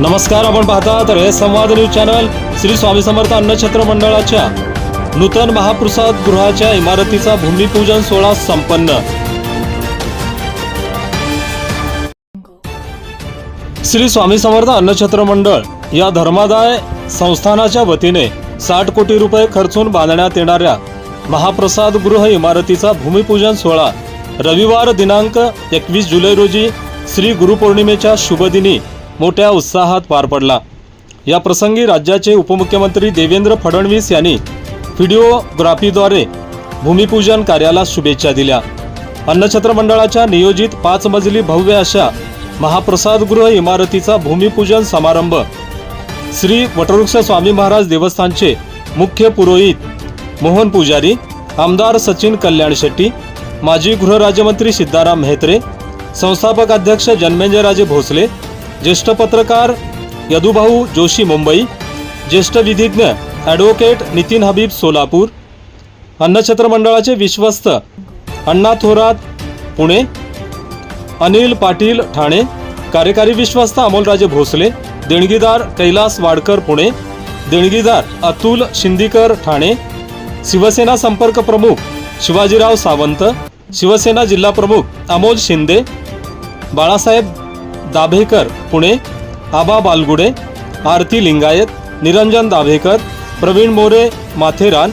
नमस्कार आपण पाहतात रे संवाद न्यूज चॅनल श्री स्वामी समर्थ अन्नछत्र मंडळाच्या नूतन महाप्रसाद गृहाच्या इमारतीचा भूमिपूजन सोहळा संपन्न. श्री स्वामी समर्थ अन्नछत्र मंडळ या धर्मादाय संस्थानाच्या वतीने साठ कोटी रुपये खर्चून बांधण्यात येणाऱ्या महाप्रसाद गृह इमारतीचा भूमिपूजन सोहळा रविवार दिनांक एकवीस जुलै रोजी श्री गुरुपौर्णिमेच्या शुभदिनी मोठ्या उत्साहात पार पडला. या प्रसंगी राज्याचे उपमुख्यमंत्री देवेंद्र फडणवीस यांनी व्हिडिओग्राफीद्वारे भूमिपूजन कार्याला शुभेच्छा दिल्या. अन्नछत्र मंडळाच्या नियोजित पाच मजली भव्य अशा महाप्रसादगृह इमारतीचा भूमिपूजन समारंभ. श्री वटवृक्ष स्वामी महाराज देवस्थानचे मुख्य पुरोहित मोहन पुजारी आमदार सचिन कल्याण शेट्टी माजी गृहराज्यमंत्री सिद्धाराम म्हेत्रे संस्थापक अध्यक्ष जन्मेंजयराजे भोसले ज्येष्ठ पत्रकार यदुभाऊ जोशी मुंबई ज्येष्ठ विधिज्ञ ॲडव्होकेट नितीन हबीब सोलापूर अन्नछत्र मंडळाचे विश्वस्त अण्णा थोरात पुणे अनिल पाटील ठाणे कार्यकारी विश्वस्त अमोलराजे भोसले देणगीदार कैलास वाडकर पुणे देणगीदार अतुल शिंदीकर ठाणे शिवसेना संपर्क प्रमुख शिवाजीराव सावंत शिवसेना जिल्हा प्रमुख अमोल शिंदे बाळासाहेब दाभेकर पुणे आबा बालगुडे आरती लिंगायत निरंजन दाभेकर प्रवीण मोरे माथेरान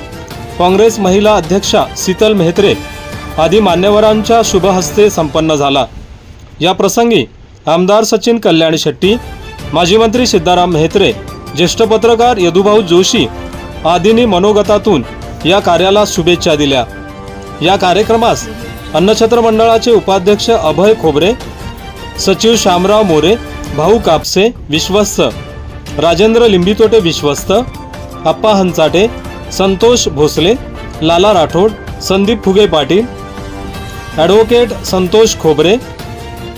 काँग्रेस महिला अध्यक्षा शीतल मेहत्रे आदी मान्यवरांच्या शुभहस्ते संपन्न झाला. या प्रसंगी आमदार सचिन कल्याण शेट्टी माजी मंत्री सिद्धाराम मेहत्रे ज्येष्ठ पत्रकार यदुभाऊ जोशी आदींनी मनोगतातून या कार्याला शुभेच्छा दिल्या. या कार्यक्रमास अन्नछत्र मंडळाचे उपाध्यक्ष अभय खोबरे सचिव श्यामराव मोरे भाऊ कापसे विश्वस्त. राजेंद्र लिंबितोटे विश्वस्त. अप्पा हंचाटे संतोष भोसले लाला राठोड संदीप फुगे पाटील. ॲडव्होकेट संतोष खोबरे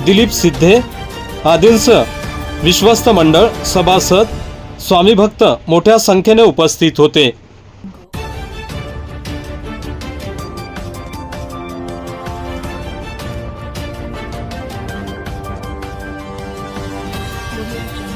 दिलीप सिद्धे आदींसह विश्वस्त मंडळ सभासद स्वामीभक्त मोठ्या संख्येने उपस्थित होते. Thank you.